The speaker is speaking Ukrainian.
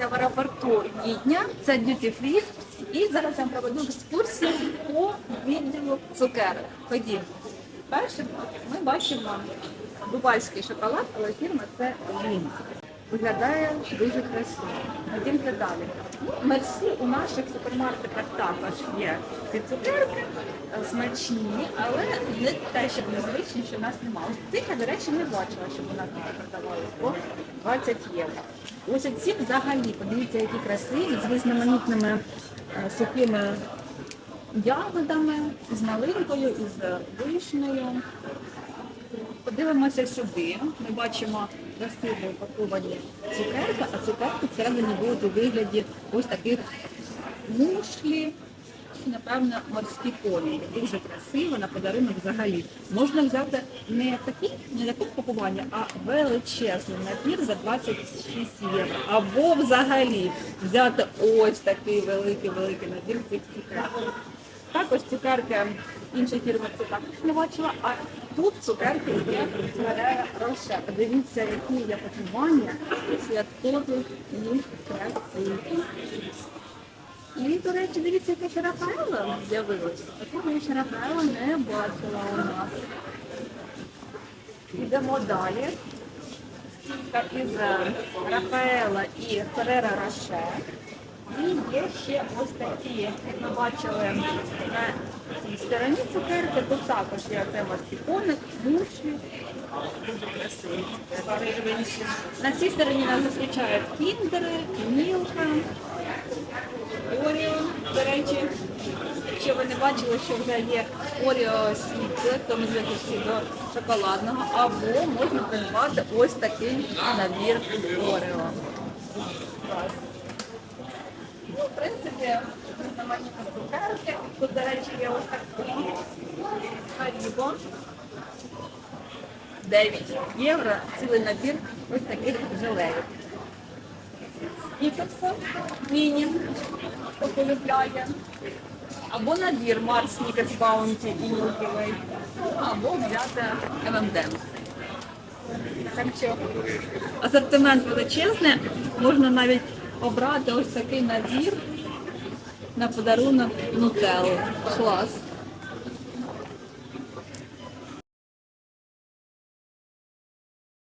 знаходимося в аеропорту Відня, це Duty Free. І зараз я проведу екскурсію по відділу цукерок. Ходімо. Перше ми бачимо дубайський шоколад, але фірма це Лін. Виглядає дуже красиво. Ходімте далі. Ну, мерсі у наших супермаркетах також є ці цукерки е, смачні, але не те, щоб незвичні, що в нас немає. Ось Цих до речі, не бачила, щоб у нас таке по 20 євро. Ось ці взагалі, подивіться, які красиві, з різноманітними е, сухими ягодами, з малинкою, і з вишнею. Подивимося сюди. Ми бачимо красиво упаковані цукерки, а цукерки всередині будуть у вигляді ось таких мушлі. Напевно, морські коні. Дуже красиво на подарунок взагалі. Можна взяти не такі, не таке пакування, а величезний набір за 26 євро. Або взагалі взяти ось такий великий-великий набір цих цукерок. Також цукерки інших фірми це також не бачила, а тут цукерки є Ферера Роше. Подивіться, які є пакування святкові і красиві. І, до речі, дивіться, яке ще Рафаело з'явилося. Такого я ще Рафаело не бачила у нас. Йдемо далі. Так, із е, Рафаела і Ферера Роше. І є ще ось такі, як ми бачили на цій стороні цукерки, тут також є тема коник, муші. Дуже красиві. На цій стороні нас зустрічають кіндери, мілка, Оріо. До речі, якщо ви не бачили, що вже є Оріо світле, то ми всі до шоколадного, або можна придбати ось такий набір Оріо. Ну, в принципі, різноманітні цукерки. Тут, до речі, є ось такі Харібо. 9 євро, цілий набір ось таких желеїв. Снікерси міні, хто полюбляє. Або набір Марс Снікерс Баунті і Milky Way, або взяти M&M's. Асортимент величезний, можна навіть обрати ось такий набір на подарунок Нутеллу. Клас.